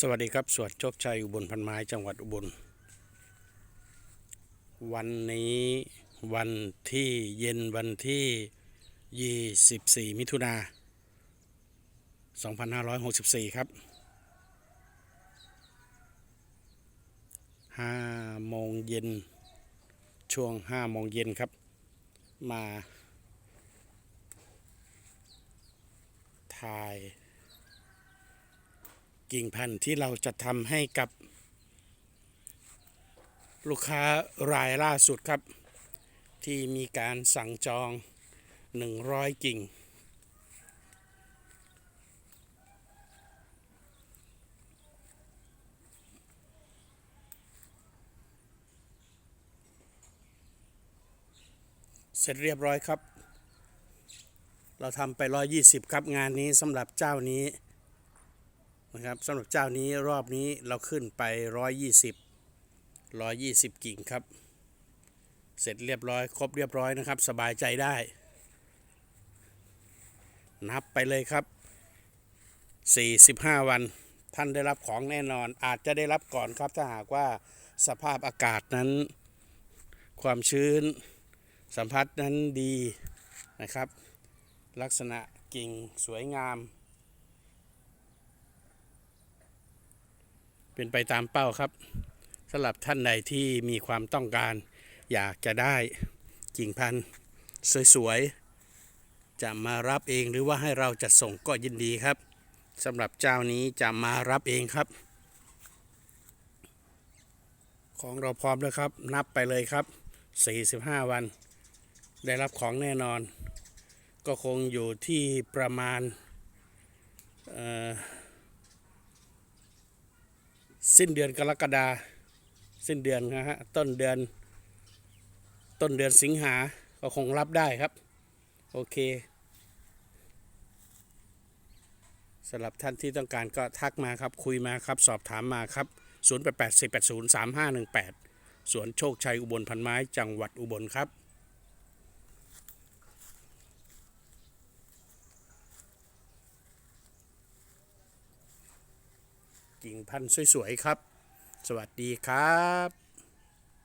สวัสดีครับสวนโชคชัยอุบลพันไม้จังหวัดอุบล วันนี้วันที่เย็นวันที่ 24 มิถุนา 2564 ครับ5โมงเย็นช่วง5โมงเย็นครับ มา ถ่าย กิ่งพันธุ์ที่เราจะทำให้กับ ลูกค้ารายล่าสุดครับ ที่มีการสั่งจอง 100 กิ่ง เสร็จเรียบร้อยครับ เราทำไป 120 ครับงานนี้สำหรับเจ้านี้ นะครับสำหรับเจ้านี้รอบนี้เราขึ้นไป 120 120 กิ่งครับ เสร็จเรียบร้อย ครบเรียบร้อยนะครับ สบายใจได้ นับไปเลยครับ 45 วัน ท่านได้รับของแน่นอน อาจจะได้รับก่อนครับ ถ้าหากว่าสภาพอากาศนั้น ความชื้นสัมผัสนั้นดีนะครับ ลักษณะกิ่งสวยงาม เป็นไปตามเป้าครับสำหรับท่านใดที่มีความต้องการ อยากจะได้กิ่งพันธุ์สวยๆ จะมารับเองหรือว่าให้เราจัดส่งก็ยินดีครับสำหรับเจ้านี้จะมารับเองครับ ของเราพร้อมแล้วครับ นับไปเลยครับ 45 วัน ได้รับของแน่นอน ก็คงอยู่ที่ประมาณเอ่อ สิ้นเดือนกรกฎาสิ้นเดือนนะฮะต้นเดือน ต้นเดือนสิงหาก็คงรับได้ครับ โอเคสำหรับท่านที่ต้องการก็ทักมาครับ คุยมาครับ สอบถามมาครับ 0 8 8 4 8 0 3 5 1 8 สวนโชคชัยอุบลพันไม้ จังหวัดอุบลครับ กิ่งพันธุ์สวยๆครับ สวัสดีครับ